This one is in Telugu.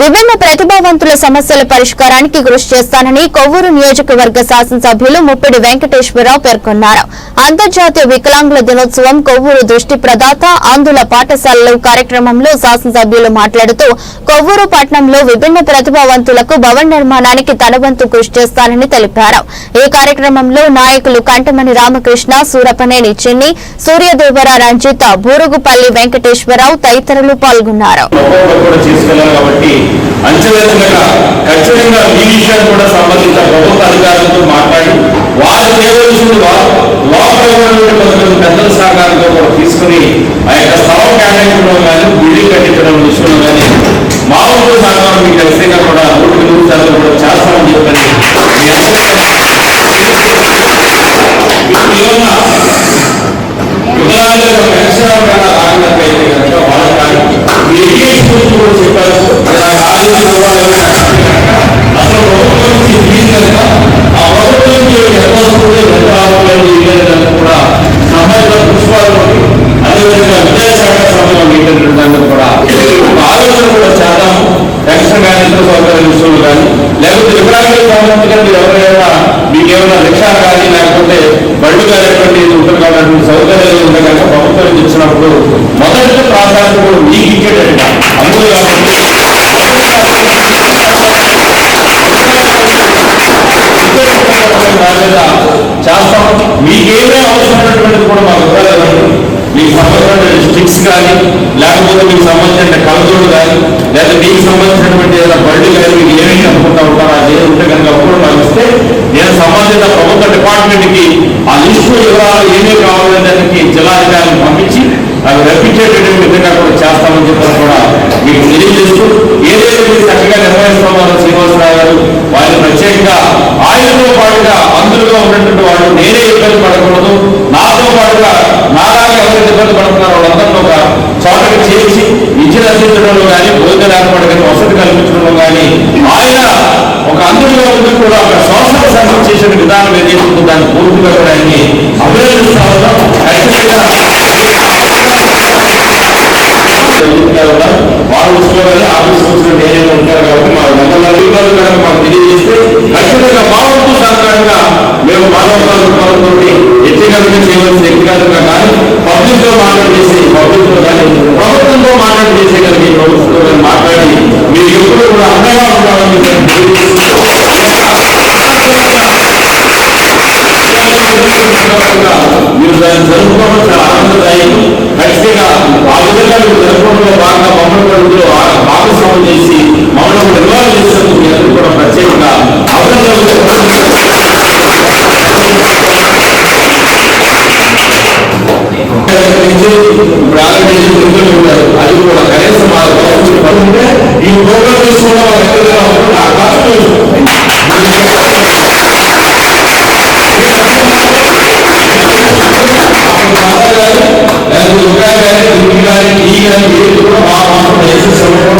విభిన్న ప్రతిభావంతుల సమస్యల పరిష్కారానికి కృషి చేస్తానని కొవ్వూరు నియోజకవర్గ శాసనసభ్యులు ముప్పిడి వెంకటేశ్వరరావు పేర్కొన్నారు. అంతర్జాతీయ వికలాంగుల దినోత్సవం కొవ్వూరు దృష్టి ప్రదాత ఆందుల పాఠశాలలో కార్యక్రమంలో శాసనసభ్యులు మాట్లాడుతూ కొవ్వూరు పట్టణంలో విభిన్న ప్రతిభావంతులకు భవన నిర్మాణానికి తనవంతు కృషి చేస్తానని తెలిపారు. ఈ కార్యక్రమంలో నాయకులు కంటమణి రామకృష్ణ సూరపనేని చిన్ని సూర్యదేవర రంజిత బూరుగుపల్లి వెంకటేశ్వరరావు తదితరులు పాల్గొన్నారు. కాబట్టి అంచెలంచెలుగా ఖచ్చితంగా ఈ విషయాన్ని కూడా సంబంధించిన ప్రభుత్వ అధికారులతో మాట్లాడి వారు చేయవలసింది వారు లోపల కొంతమంది పెద్దల సహకారంతో కూడా తీసుకుని ఆ యొక్క స్థలం కేటాయించడం కానీ బిల్డింగ్ కట్టించడం విషయంలో కానీ మా సహకారం మీకు తెలిసేగా కూడా నూటికి నూరు శాతం చేద్దాము మేనేజ్మెంట్ సౌకర్యం ఇతర కానీ లేకపోతే వికలాంగుల సంబంధించిన మీరు ఎవరైనా మీకు ఏమైనా రిక్షా కానీ లేకపోతే బళ్ళు కానిటువంటి ఉంటుంది కాబట్టి సౌకర్యాలు ఉంటే కనుక ప్రభుత్వం నుంచి ఇచ్చినప్పుడు మొదటి ప్రాధాన్యత కూడా మీకు ఇచ్చేటట్టు అందులో చేస్తాం మీకేమే అవసరమైనటువంటిది కూడా మాకు కానీ లేకపోతే మీకు సంబంధించిన కలజోడు కానీ లేదా మీకు సంబంధించినటువంటి ఏదైనా బళ్ళు కానీ మీకు ఏమేమి అనుకుంటా ఉంటారో అది ఏది ఉంటే కనుక అప్పుడు నాకు ఇస్తే నేను సంబంధిత ప్రభుత్వ డిపార్ట్మెంట్కి ఆ లిస్టు వివరాలు ఏమేమి కావాలనే దానికి జిల్లాధికారులను పంపించి అవి రప్పించేటటువంటి విధంగా కూడా చేస్తామని చెప్పి కూడా మీకు తెలియజేస్తూ ఏదైతే మీరు చక్కగా నిర్వహిస్తామో శ్రీనివాసరావు గారు వారిని ప్రత్యేకంగా ఆయనతో పాటుగా అందులో ఉన్నటువంటి వాళ్ళు నేనే ఇబ్బంది పడకూడదు. నాతో పాటుగా నాలాగా ఎవరైతే ఇబ్బంది పడుతున్నారో వాళ్ళందరినీ చేసి చేర్చి విద్య అందించడంలో కానీ భోజనం ఏర్పాటు కానీ వసతి కల్పించడంలో కానీ ఆయన ఒక అందులో ఉండి కూడా ఒక సోషల్ సర్వీస్ చేసిన విధానం ఏదైతే దాన్ని పూర్తిగా కూడా ఆయన్ని అభినందిస్తా ఉన్నాం ఖచ్చితంగా వారు ఉద్యోగాలు ఆఫీస్ ఉంటారు కాబట్టి మా మమ్మల్ని అధికారులు మాకు తెలియజేస్తే ఖచ్చితంగా మా ప్రభుత్వంతో మాట్లాడి చేసే ప్రభుత్వంతో మాట్లాడి మీరు ఎప్పుడు కూడా అందంగా ఉండాలని మీరు దాన్ని జరుపుకోవడం చాలా ఆనందదాయకం. ఖచ్చితంగా ఆ విధంగా మీరు జరుపుకోవడంలో భాగంగా మమ్మల్ని కూడా భాగస్వామ్యం చేసి మమ్మల్ని నిర్వహణ చేసినందుకు మీ అందరూ కూడా ప్రత్యేకంగా ఇప్పుడు ఆల్రెడీ అది కూడా ఎందుకంటే ఈ ప్రోగ్రామ్ తీసుకున్న వాళ్ళు ఎక్కడ కావాలంటే ఆ కాస్ట్ గారు లేకపోతే ఉపాయ గారి దుర్గి గారి ఈ గారి వీళ్ళు కూడా మా మాత్రం